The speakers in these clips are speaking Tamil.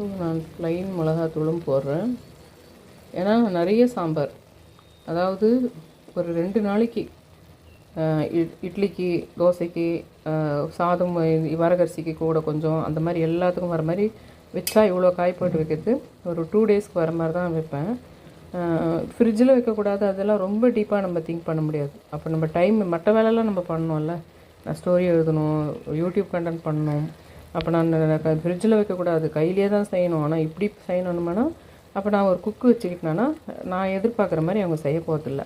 ஸோ நான் ப்ளைன் மிளகாத்தூளும் போடுறேன். ஏன்னா நிறைய சாம்பார். அதாவது ஒரு ரெண்டு நாளைக்கு இட்- இட்லிக்கு தோசைக்கு சாதம் வரகரிசிக்கு கூட கொஞ்சம் அந்த மாதிரி எல்லாத்துக்கும் வர மாதிரி வச்சா இவ்வளோ காய் போட்டு வைக்கிறது. ஒரு டூ டேஸ்க்கு வர மாதிரி தான் வைப்பேன். ஃப்ரிட்ஜில் வைக்கக்கூடாது. அதெல்லாம் ரொம்ப டீப்பாக நம்ம திங்க் பண்ண முடியாது. அப்போ நம்ம டைம் மற்ற வேலைலாம் நம்ம பண்ணணும்ல. நான் ஸ்டோரி எழுதணும் யூடியூப் கண்டென்ட் பண்ணணும். அப்போ நான் ஃப்ரிட்ஜில் வைக்கக்கூடாது. கையிலே தான் செய்யணும். ஆனால் இப்படி செய்யணும்னா அப்போ நான் ஒரு குக்கு வச்சுக்கிட்டேன்னா நான் எதிர்பார்க்குற மாதிரி அவங்க செய்ய போகிறதில்ல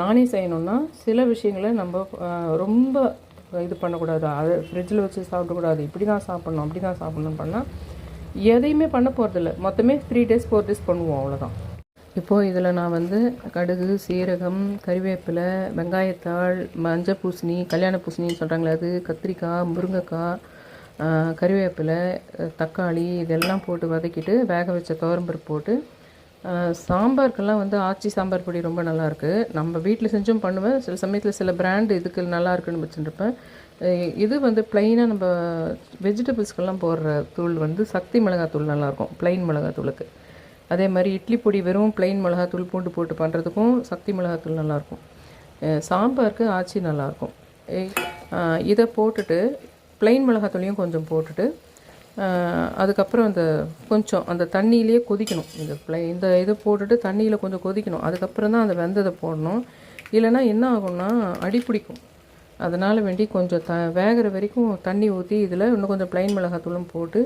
நானே செய்யணும்னா சில விஷயங்களை நம்ம ரொம்ப இது பண்ணக்கூடாது. அதை ஃப்ரிட்ஜில் வச்சு சாப்பிடக்கூடாது. இப்படி தான் சாப்பிட்ணும் அப்படி தான் சாப்பிட்ணுன்னு பண்ணால் எதையுமே பண்ண போகிறதில்ல மொத்தமே த்ரீ டேஸ் ஃபோர் டேஸ் பண்ணுவோம் அவ்வளோதான் இப்போது இதில் நான் வந்து கடுகு சீரகம் கறிவேப்பிலை வெங்காயத்தாள் மஞ்சள் பூசணி கல்யாண பூசணின்னு சொல்கிறாங்களே அது கத்திரிக்காய் முருங்கைக்காய் கறிவேப்பிலை தக்காளி இதெல்லாம் போட்டு வதக்கிட்டு வேக வச்ச துவரம்பருப்பு போட்டு சாம்பாருக்கெல்லாம் வந்து ஆச்சி சாம்பார் பொடி ரொம்ப நல்லாயிருக்கு நம்ம வீட்டில் செஞ்சும் பண்ணுவேன். சில சமயத்தில் சில பிராண்டு இதுக்கு நல்லா இருக்குன்னு வச்சுருப்பேன் இது வந்து ப்ளைனாக நம்ம வெஜிடபிள்ஸ்க்கெல்லாம் போடுற தூள் வந்து சக்தி மிளகாத்தூள் நல்லாயிருக்கும் ப்ளைன் மிளகாத்தூளுக்கு அதே மாதிரி இட்லி பொடி வெறும் ப்ளைன் மிளகாத்தூள் பூண்டு போட்டு பண்ணுறதுக்கும் சக்தி மிளகாத்தூள் நல்லாயிருக்கும் சாம்பாருக்கு ஆச்சி நல்லாயிருக்கும் ஏய், இதை போட்டுட்டு ப்ளைன் மிளகாத்தூளையும் கொஞ்சம் போட்டுட்டு அதுக்கப்புறம் அந்த கொஞ்சம் அந்த தண்ணியிலேயே கொதிக்கணும். இந்த ப்ளை இந்த இதை போட்டுட்டு தண்ணியில் கொஞ்சம் கொதிக்கணும். அதுக்கப்புறம் தான் அந்த வெந்ததை போடணும். இல்லைன்னா என்ன ஆகும்னா அடி பிடிக்கும். அதனால் வேண்டி கொஞ்சம் த வேகிற வரைக்கும் தண்ணி ஊற்றி இதில் இன்னும் கொஞ்சம் ப்ளைன் மிளகாத்தூளும் போட்டு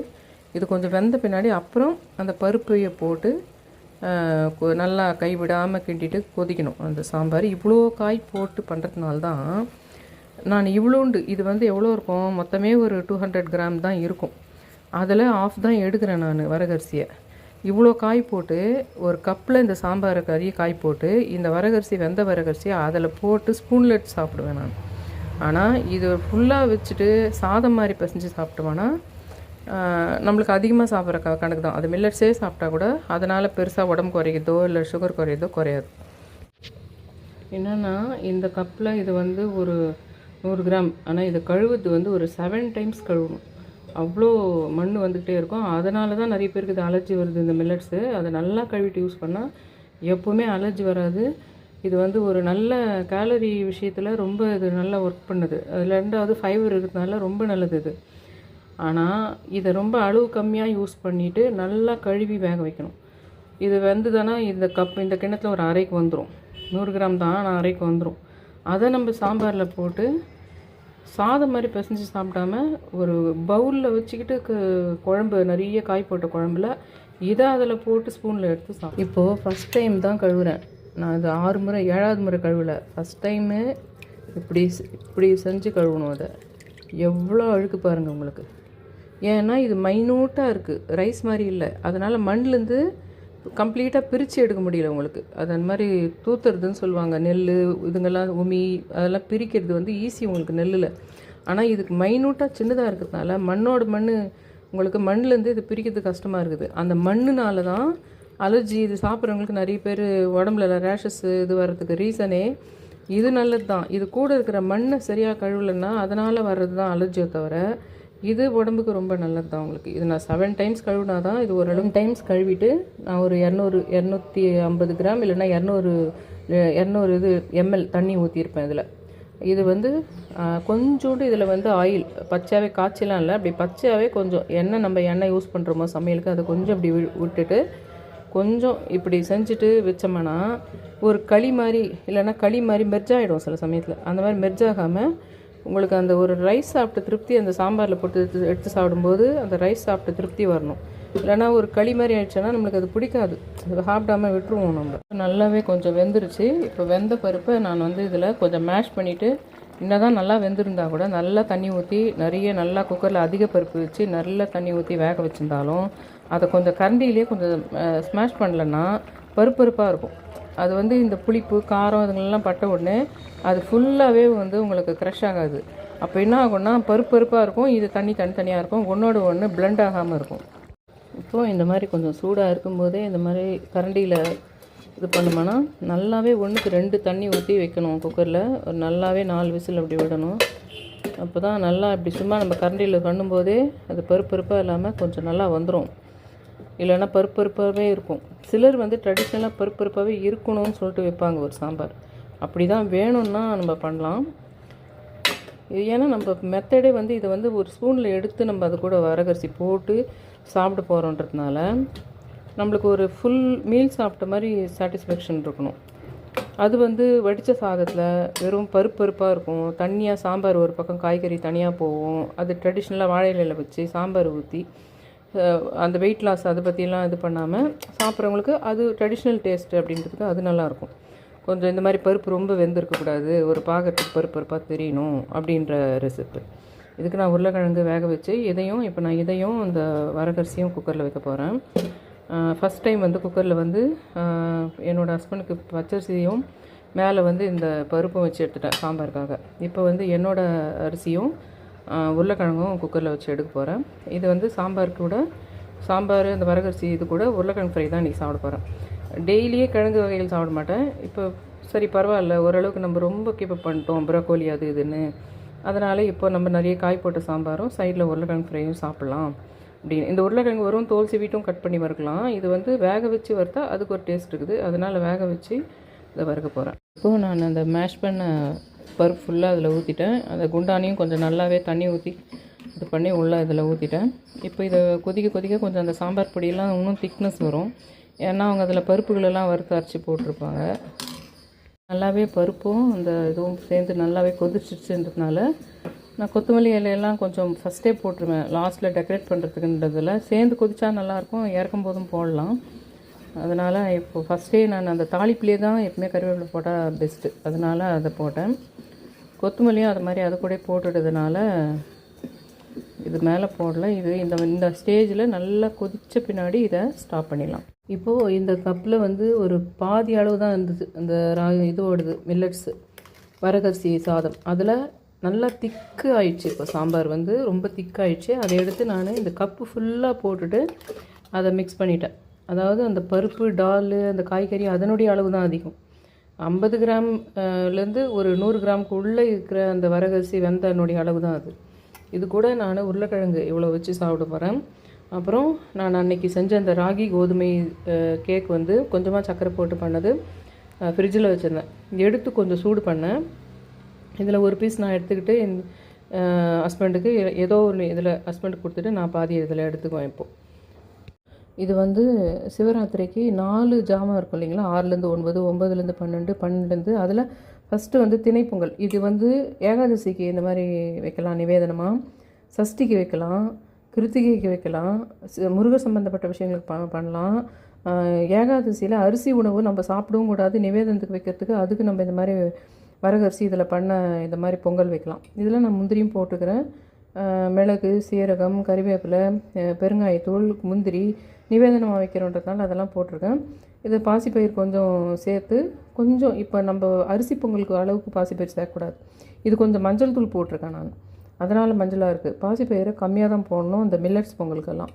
இது கொஞ்சம் வெந்த பின்னாடி அப்புறம் அந்த பருப்பையை போட்டு கொ- நல்லா கைவிடாமல் கிண்டிட்டு கொதிக்கணும். அந்த சாம்பார் இவ்வளோ காய் போட்டு பண்ணுறதுனால தான் நான் இவ்வளோண்டு இது வந்து எவ்வளோ இருக்கும்? மொத்தமே ஒரு டூ ஹண்ட்ரட் கிராம் தான் இருக்கும். அதில் ஆஃப் தான் எடுக்கிறேன் நான் வரகரிசியை. இவ்வளோ காய் போட்டு ஒரு கப்பில் இந்த சாம்பாரை கறி காய் போட்டு இந்த வரகரிசி வெந்த வரகரிசியை அதில் போட்டு ஸ்பூனில் எடுத்து சாப்பிடுவேன் நான். ஆனால் இது ஃபுல்லாக வச்சுட்டு சாதம் மாதிரி பிசைஞ்சு சாப்பிட்டோம்னா நம்மளுக்கு அதிகமாக சாப்பிட்ற க கணக்கு தான். அது மில்லட்ஸே சாப்பிட்டா கூட அதனால் பெருசாக உடம்பு குறையுதோ இல்லை சுகர் குறையுதோ குறையாது. என்னென்னா இந்த கப்பில் இது வந்து ஒரு நூறு கிராம். ஆனால் இதை கழுவுறது வந்து ஒரு செவன் டைம்ஸ் கழுவணும். அவ்வளோ மண் வந்துக்கிட்டே இருக்கும். அதனால தான் நிறைய பேருக்கு இது அலர்ஜி வருது இந்த மில்லட்ஸு அதை நல்லா கழுவிட்டு யூஸ் பண்ணால் எப்போவுமே அலர்ஜி வராது. இது வந்து ஒரு நல்ல கேலரி விஷயத்தில் ரொம்ப இது நல்லா ஒர்க் பண்ணுது. அதில் ரெண்டாவது ஃபைபர் இருக்கிறதுனால ரொம்ப நல்லது இது. ஆனால் இதை ரொம்ப அளவு கம்மியாக யூஸ் பண்ணிவிட்டு நல்லா கழுவி வேக வைக்கணும். இது வெந்துதானா? இந்த கப் இந்த கிணத்துல ஒரு அரைக்கு வந்துடும் நூறு கிராம் தான் ஆனால் அரைக்கு வந்துடும் அதை நம்ம சாம்பாரில் போட்டு சாதம் மாதிரி பிசைஞ்சு சாப்பிடாம ஒரு பவுலில் வச்சுக்கிட்டு குழம்பு நிறைய காய் போட்ட குழம்புல இதை அதில் போட்டு ஸ்பூனில் எடுத்து சாப்பிடும் இப்போது ஃபஸ்ட் டைம் தான் கழுவுறேன். நான் இது ஆறு முறை ஏழாவது முறை கழுவலை. ஃபஸ்ட் டைமு இப்படி செ- இப்படி செஞ்சு கழுவணும் அதை. எவ்வளோ அழுக்கு பாருங்கள் உங்களுக்கு. ஏன்னா இது மைனூட்டாக இருக்குது ரைஸ் மாதிரி இல்லை. அதனால் மண்லேருந்து கம்ப்ளீட்டாக பிரித்து எடுக்க முடியல உங்களுக்கு. அது அந்த மாதிரி தூத்துறதுன்னு சொல்லுவாங்க. நெல் இதுங்கெல்லாம் உமி அதெல்லாம் பிரிக்கிறது வந்து ஈஸி உங்களுக்கு நெல்லில். ஆனால் இதுக்கு மைனூட்டாக சின்னதாக இருக்கிறதுனால மண்ணோட மண் உங்களுக்கு மண்ணுலேருந்து இது பிரிக்கிறது கஷ்டமாக இருக்குது. அந்த மண்ணுனால தான் அலர்ஜி இது சாப்பிட்றவங்களுக்கு நிறைய பேர் உடம்புல ரேஷஸ் இது வர்றதுக்கு ரீசனே இது நல்லது தான் இது கூட இருக்கிற மண்ணை சரியாக கழுவலைன்னா அதனால் வர்றது தான் அலர்ஜியை தவிர இது உடம்புக்கு ரொம்ப நல்லது தான் உங்களுக்கு. இது நான் செவன் டைம்ஸ் கழுவினா தான் இது ஒரு ரெண்டு டைம்ஸ் கழுவிட்டு நான் ஒரு இரநூறு இரநூத்தி ஐம்பது கிராம் இல்லைன்னா இரநூறு இரநூறு இது எம்எல் தண்ணி ஊற்றியிருப்பேன் இதில். இது வந்து கொஞ்சோண்டு இதில் வந்து ஆயில் பச்சையாகவே காய்ச்சலாம் இல்லை அப்படி பச்சையாகவே கொஞ்சம் எண்ணெய் நம்ம எண்ணெய் யூஸ் பண்ணுறோமோ சமையலுக்கு அதை கொஞ்சம் அப்படி வி- விட்டுட்டு கொஞ்சம் இப்படி செஞ்சுட்டு வச்சோம்னா ஒரு களி மாதிரி இல்லைன்னா களி மாதிரி மெர்ஜாகிடும் சில சமயத்தில். அந்த மாதிரி மெர்ஜாகாமல் உங்களுக்கு அந்த ஒரு ரைஸ் சாப்பிட்ட திருப்தி அந்த சாம்பாரில் போட்டு எடுத்து எடுத்து சாப்பிடும்போது அந்த ரைஸ் சாப்பிட்ட திருப்தி வரணும். இல்லைன்னா ஒரு களி மாதிரி ஆயிடுச்சுன்னா நம்மளுக்கு அது பிடிக்காது. அது விட்டுருவோம் நம்ம. நல்லாவே கொஞ்சம் வெந்துருச்சு. இப்போ வெந்த பருப்பை நான் வந்து இதில் கொஞ்சம் மேஷ் பண்ணிவிட்டு என்னதான் நல்லா வெந்திருந்தா கூட நல்லா தண்ணி ஊற்றி நிறைய நல்லா குக்கரில் அதிக பருப்பு வச்சு நல்லா தண்ணி ஊற்றி வேக வச்சிருந்தாலும் அதை கொஞ்சம் கரண்டியிலே கொஞ்சம் ஸ்மாஷ் பண்ணலன்னா பருப்பருப்பாக இருக்கும். அது வந்து இந்த புளிப்பு காரம் இதுங்களெல்லாம் பட்ட உடனே அது ஃபுல்லாகவே வந்து உங்களுக்கு க்ரஷ் ஆகாது. அப்போ என்ன ஆகும்னா பருப்பு பருப்பாக இருக்கும் இது தண்ணி தனித்தனியாக இருக்கும் ஒன்றோட ஒன்று பிளெண்ட் ஆகாமல் இருக்கும். இப்போது இந்த மாதிரி கொஞ்சம் சூடாக இருக்கும்போதே இந்த மாதிரி கரண்டியில் இது பண்ணோம்னா நல்லாவே ஒன்றுக்கு ரெண்டு தண்ணி ஊற்றி வைக்கணும் குக்கரில் ஒரு நல்லாவே நாலு விசில் அப்படி விடணும். அப்போ தான் நல்லா இப்படி சும்மா நம்ம கரண்டியில் பண்ணும்போதே அது பருப்பு பருப்பாக இல்லாமல் கொஞ்சம் நல்லா வந்துடும் இல்லைன்னா பருப்பருப்பாகவே இருக்கும். சிலர் வந்து ட்ரெடிஷ்னலாக பருப்பு பருப்பாகவே இருக்கணும்னு சொல்லிட்டு வைப்பாங்க ஒரு சாம்பார். அப்படி தான் வேணும்னா நம்ம பண்ணலாம். இது ஏன்னா நம்ம மெத்தடே வந்து இதை வந்து ஒரு ஸ்பூனில் எடுத்து நம்ம அது கூட வரகரிசி போட்டு சாப்பிட போகிறோன்றதுனால நம்மளுக்கு ஒரு ஃபுல் மீல் சாப்பிட்ட மாதிரி சாட்டிஸ்ஃபேக்ஷன் இருக்கணும். அது வந்து வடித்த சாதத்தில் வெறும் பருப்பு பருப்பாக இருக்கும். தண்ணியாக சாம்பார் ஒரு பக்கம் காய்கறி தனியாக போகும். அது ட்ரெடிஷ்னலாக வாழை இலையில் வச்சு சாம்பார் ஊற்றி அந்த வெயிட் லாஸ் அதை பற்றிலாம் இது பண்ணாமல் சாப்பிட்றவங்களுக்கு அது ட்ரெடிஷ்னல் டேஸ்ட் அப்படின்றதுக்கு அது நல்லாயிருக்கும். கொஞ்சம் இந்த மாதிரி பருப்பு ரொம்ப வெந்திருக்கக்கூடாது ஒரு பாகத்துக்கு பருப்பு பருப்பாக தெரியணும் அப்படின்ற ரெசிபி இதுக்கு நான் உருளைக்கிழங்கு வேக வச்சு இதையும் இப்போ நான் இதையும் இந்த வரகரிசியும் குக்கரில் வைக்க போகிறேன் ஃபஸ்ட் டைம் வந்து குக்கரில் வந்து என்னோடய ஹஸ்பண்டுக்கு பச்சரிசியும் மேலே வந்து இந்த பருப்பும் வச்சு எடுத்துட்டேன் சாம்பாருக்காக. இப்போ வந்து என்னோடய அரிசியும் உருளைக்கிழங்கும் குக்கரில் வச்சு எடுக்க போகிறேன் இது வந்து சாம்பார் கூட சாம்பார் இந்த வரகரிசி இது கூட உருளைக்கிழங்கு ஃப்ரை தான் இன்றைக்கி சாப்பிட போகிறேன் டெய்லியே கிழங்கு வகைகள் சாப்பிட மாட்டேன். இப்போ சரி பரவாயில்ல. ஓரளவுக்கு நம்ம ரொம்ப கீப்பப் பண்ணிட்டோம். ப்ரோக்கோலி அது இதுன்னு. அதனால் இப்போ நம்ம நிறைய காய் போட்ட சாம்பாரும் சைடில் உருளைக்கிழங்கு ஃப்ரையும் சாப்பிட்லாம். அப்படின்னு இந்த உருளைக்கிழங்கு வரும் தோல் சீவிட்டும் கட் பண்ணி வறுக்கலாம். இது வந்து வேக வச்சு வறுத்தா அதுக்கு ஒரு டேஸ்ட் இருக்குது. அதனால் வேக வச்சு இதை வறுக்க போகிறேன் இப்போது நான் அந்த மேஷ் பண்ண பருப்பு ஃபுல்லாக அதில் ஊற்றிட்டேன் அந்த குண்டானையும் கொஞ்சம் நல்லாவே தண்ணி ஊற்றி இது பண்ணி உள்ளே இதில் ஊற்றிட்டேன் இப்போ இதை கொதிக்க கொதிக்க கொஞ்சம் அந்த சாம்பார் பொடியெல்லாம் இன்னும் திக்னஸ் வரும். ஏன்னா அவங்க அதில் பருப்புகளெல்லாம் வறுத்து அரைச்சி போட்டிருப்பாங்க. நல்லாவே பருப்பும் அந்த இதுவும் சேர்ந்து நல்லாவே கொதிச்சிருச்சுன்றதுனால நான் கொத்தமல்லி இலையெல்லாம் கொஞ்சம் ஃபஸ்ட்டே போட்டுருவேன். லாஸ்ட்டில் டெக்கரேட் பண்ணுறதுக்குன்றதில் சேர்ந்து கொதிச்சா நல்லாயிருக்கும். இறக்கும் போதும் போடலாம். அதனால் இப்போ ஃபஸ்ட்டே நான் அந்த தாளிப்புலேயே தான் எப்பவுமே கருவேப்பிலை போட்டால் பெஸ்ட்டு அதனால் அதை போட்டேன். கொத்தமல்லியும் அது மாதிரி அது கூட போட்டுட்டதுனால இது மேலே போடல. இது இந்த இந்த ஸ்டேஜில் நல்லா கொதித்த பின்னாடி இதை ஸ்டாப் பண்ணிடலாம். இப்போது இந்த கப்பில் வந்து ஒரு பாதி அளவு தான் இருந்தது. அந்த ரா இது ஓடுது மில்லட்ஸு வரகரிசி சாதம். அதில் நல்லா திக்கு ஆயிடுச்சு. இப்போ சாம்பார் வந்து ரொம்ப திக்காயிடுச்சு அதை எடுத்து நான் இந்த கப்பு ஃபுல்லாக போட்டுட்டு அதை மிக்ஸ் பண்ணிட்டேன். அதாவது அந்த பருப்பு டால் அந்த காய்கறி அதனுடைய அளவு தான் அதிகம். ஐம்பது கிராம்லேருந்து ஒரு நூறு கிராமுக்கு உள்ளே இருக்கிற அந்த வரகரிசி வெந்தனுடைய அளவு தான் அது. இது கூட நான் உருளைக்கிழங்கு இவ்வளோ வச்சு சாப்பிட போகிறேன் அப்புறம் நான் அன்னைக்கு செஞ்ச அந்த ராகி கோதுமை கேக் வந்து கொஞ்சமாக சர்க்கரை போட்டு பண்ணது ஃப்ரிட்ஜில் வச்சுருந்தேன். எடுத்து கொஞ்சம் சூடு பண்ணேன். இதில் ஒரு பீஸ் நான் எடுத்துக்கிட்டு என் ஹஸ்பண்டுக்கு ஏதோ ஒன்று இதில் ஹஸ்பண்டுக்கு கொடுத்துட்டு நான் பாதி இதில் எடுத்துக்குவேன் இப்போது இது வந்து சிவராத்திரிக்கு நாலு ஜாமம் இருக்கும் இல்லைங்களா? ஆறுலேருந்து ஒன்பது ஒம்பதுலேருந்து பன்னெண்டு பன்னெண்டுலேருந்து அதில் ஃபஸ்ட்டு வந்து திணைப்பொங்கல் இது வந்து ஏகாதசிக்கு இந்த மாதிரி வைக்கலாம் நிவேதனமாக சஷ்டிக்கு வைக்கலாம் கிருத்திகைக்கு வைக்கலாம் முருக முருகர் சம்பந்தப்பட்ட விஷயங்களுக்கு ப பண்ணலாம். ஏகாதசியில் அரிசி உணவு நம்ம சாப்பிடவும் கூடாது. நிவேதனத்துக்கு வைக்கிறதுக்கு அதுக்கு நம்ம இந்த மாதிரி வரகரிசி இதில் பண்ண இந்த மாதிரி பொங்கல் வைக்கலாம். இதில் நான் முந்திரியும் போட்டுக்கிறேன். மிளகு சீரகம் கறிவேப்பிலை பெருங்காயத்தூள் முந்திரி நிவேதனமாக வைக்கிறோன்றதுனால அதெல்லாம் போட்டிருக்கேன். இது பாசிப்பயிர் கொஞ்சம் சேர்த்து கொஞ்சம் இப்போ நம்ம அரிசி பொங்கலுக்கு அளவுக்கு பாசிப்பயிர் சேர்க்கக்கூடாது. இது கொஞ்சம் மஞ்சள் தூள் போட்டிருக்கேன் நான். அதனால் மஞ்சளாக இருக்குது பாசிப்பயிரை கம்மியாக தான் போடணும் இந்த மில்லட்ஸ் பொங்கலுக்கெல்லாம்.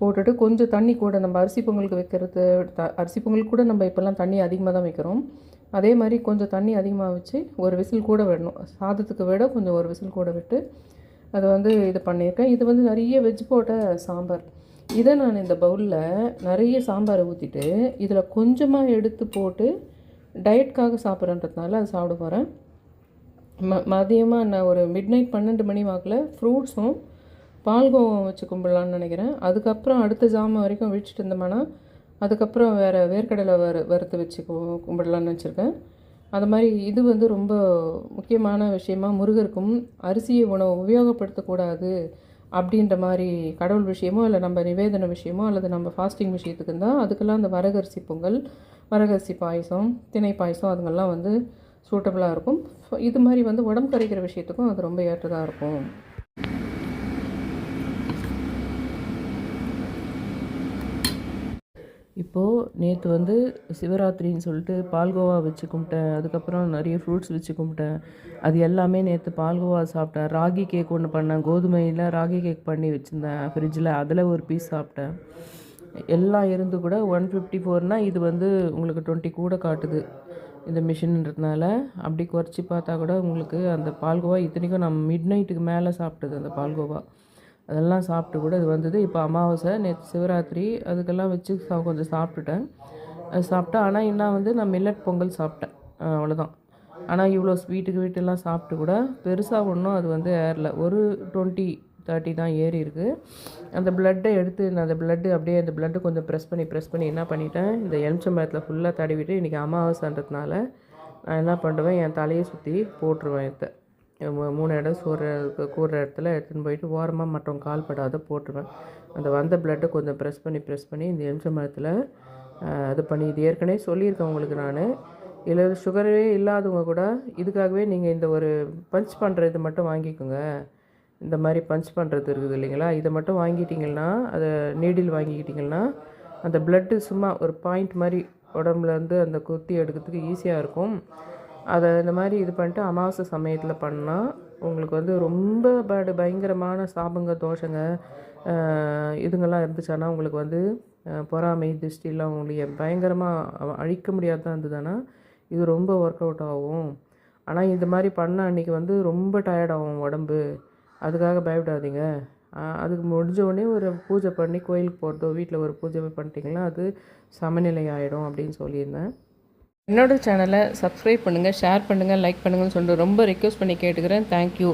போட்டுட்டு கொஞ்சம் தண்ணி கூட நம்ம அரிசி பொங்கலுக்கு வைக்கிறது த- அரிசி பொங்கலுக்கு கூட நம்ம இப்போல்லாம் தண்ணி அதிகமாக தான் வைக்கிறோம். அதே மாதிரி கொஞ்சம் தண்ணி அதிகமாக வச்சு ஒரு விசில் கூட விடணும். சாதத்துக்கு விட கொஞ்சம் ஒரு விசில் கூட விட்டு அதை வந்து இது பண்ணியிருக்கேன். இது வந்து நிறைய வெஜ் போட்ட சாம்பார். இதை நான் இந்த பவுலில் நிறைய சாம்பாரை ஊற்றிட்டு இதில் கொஞ்சமாக எடுத்து போட்டு டயட்காக சாப்பிட்றன்றதுனால அதை சாப்பிட போகிறேன் ம மதியமாக நான் ஒரு மிட் நைட் பன்னெண்டு மணி வாக்கில் ஃப்ரூட்ஸும் பால்கோவம் வச்சு கும்பிடலான்னு நினைக்கிறேன். அதுக்கப்புறம் அடுத்த ஜாமம் வரைக்கும் விழிச்சிட்டு இருந்தோம்னா அதுக்கப்புறம் வேறு வேர்க்கடலை வறு வறுத்து வச்சு கும்பிடலான்னு நினச்சிருக்கேன். அது மாதிரி இது வந்து ரொம்ப முக்கியமான விஷயமா முருகருக்கும் அரிசியை உணவு உபயோகப்படுத்தக்கூடாது அப்படின்ற மாதிரி கடவுள் விஷயமோ இல்லை நம்ம நிவேதன விஷயமோ அல்லது நம்ம ஃபாஸ்டிங் விஷயத்துக்கு இருந்தால் அதுக்கெல்லாம் அந்த வரகரிசி பொங்கல் வரகரிசி பாயசம் திணை பாயசம் அதுங்கெல்லாம் வந்து சூட்டபுளாக இருக்கும். இது மாதிரி வந்து உடம்பு கரைக்கிற விஷயத்துக்கும் அது ரொம்ப ஏற்றதாக இருக்கும். இப்போது நேற்று வந்து சிவராத்திரின்னு சொல்லிட்டு பால்கோவா வச்சு கும்பிட்டேன். அதுக்கப்புறம் நிறைய ஃப்ரூட்ஸ் வச்சு கும்பிட்டேன். அது எல்லாமே நேற்று பால்கோவா சாப்பிட்டேன். ராகி கேக் ஒன்று பண்ணேன். கோதுமையில் ராகி கேக் பண்ணி வச்சுருந்தேன் ஃப்ரிட்ஜில் அதில் ஒரு பீஸ் சாப்பிட்டேன். எல்லாம் இருந்து கூட ஒன் ஃபிஃப்டி ஃபோர்னால் இது வந்து உங்களுக்கு டுவெண்ட்டி கூட காட்டுது இந்த மிஷின்ன்றதுனால. அப்படி குறைச்சி பார்த்தா கூட உங்களுக்கு அந்த பால்கோவா இத்தனைக்கும் நான் மிட் நைட்டுக்கு மேலே சாப்பிட்டது அந்த பால்கோவா அதெல்லாம் சாப்பிட்டு கூட இது வந்தது. இப்போ அமாவாசை நேற்று சிவராத்திரி அதுக்கெல்லாம் வச்சு சா- கொஞ்சம் சாப்பிட்டுட்டேன். அது சாப்பிட்டேன். ஆனால் இன்னும் வந்து நான் மில்லட் பொங்கல் சாப்பிட்டேன். அவ்வளோதான் ஆனால் இவ்வளோ ஸ்வீட்டுக்கு வீட்டெல்லாம் சாப்பிட்டு கூட பெருசாக ஒன்றும் அது வந்து ஏறல. ஒரு டுவெண்ட்டி தேர்ட்டி தான் ஏறி இருக்குது அந்த பிளட்டை எடுத்து நான் அந்த பிளட்டு அப்படியே அந்த பிளட்டு கொஞ்சம் ப்ரெஸ் பண்ணி ப்ரெஸ் பண்ணி என்ன பண்ணிட்டேன்? இந்த எலுமிச்சம்பழத்தில் ஃபுல்லாக தடவிட்டு இன்றைக்கி அமாவாசைன்றதுனால நான் என்ன பண்ணுவேன்? என் தலையை சுற்றி போட்டுருவேன் இதை. மூணு இடம் சூற கூடுற இடத்துல எடுத்துன்னு போயிட்டு ஓரமாக மற்றவங்க கால் படாத போட்டுருவேன். அந்த வந்த பிளட்டை கொஞ்சம் ப்ரெஸ் பண்ணி ப்ரெஸ் பண்ணி இந்த எலுமிச்சம்பழத்தில் இது பண்ணி இது ஏற்கனவே சொல்லியிருக்கேன் உங்களுக்கு நான். இல்லை சுகரே இல்லாதவங்க கூட இதுக்காகவே நீங்கள் இந்த ஒரு பஞ்ச் பண்ணுற இது மட்டும் வாங்கிக்கோங்க. இந்த மாதிரி பஞ்ச் பண்ணுறது இருக்குது இல்லைங்களா? இதை மட்டும் வாங்கிட்டிங்கன்னா அதை நீடில் வாங்கிக்கிட்டிங்கன்னா அந்த பிளட்டு சும்மா ஒரு பாயிண்ட் மாதிரி உடம்புலேருந்து அந்த குத்தி எடுக்கிறதுக்கு ஈஸியாக இருக்கும். அதை இந்த மாதிரி இது பண்ணிட்டு அமாவாசை சமயத்தில் பண்ணால் உங்களுக்கு வந்து ரொம்ப பேடு பயங்கரமான சாபங்க தோஷங்க இதுங்கெல்லாம் இருந்துச்சானா உங்களுக்கு வந்து பொறாமை திருஷ்டிலாம் உங்களுக்கு பயங்கரமாக அழிக்க முடியாதான் இருந்ததுன்னா இது ரொம்ப ஒர்க் அவுட் ஆகும். ஆனால் இந்த மாதிரி பண்ண அன்றைக்கி வந்து ரொம்ப டயர்ட் ஆகும் உடம்பு. அதுக்காக பயப்படாதீங்க. அதுக்கு முடிஞ்ச உடனே ஒரு பூஜை பண்ணி கோயிலுக்கு போகிறதோ வீட்டில் ஒரு பூஜை பண்ணிட்டீங்கன்னா அது சமநிலை ஆகிடும் அப்படின்னு சொல்லியிருந்தேன். என்னோட சேனலை சப்ஸ்கிரைப் பண்ணுங்கள் ஷேர் பண்ணுங்கள் லைக் பண்ணுங்கன்னு சொல்லிட்டு ரொம்ப ரிக்வெஸ்ட் பண்ணி கேட்டுக்கிறேன். தேங்க்யூ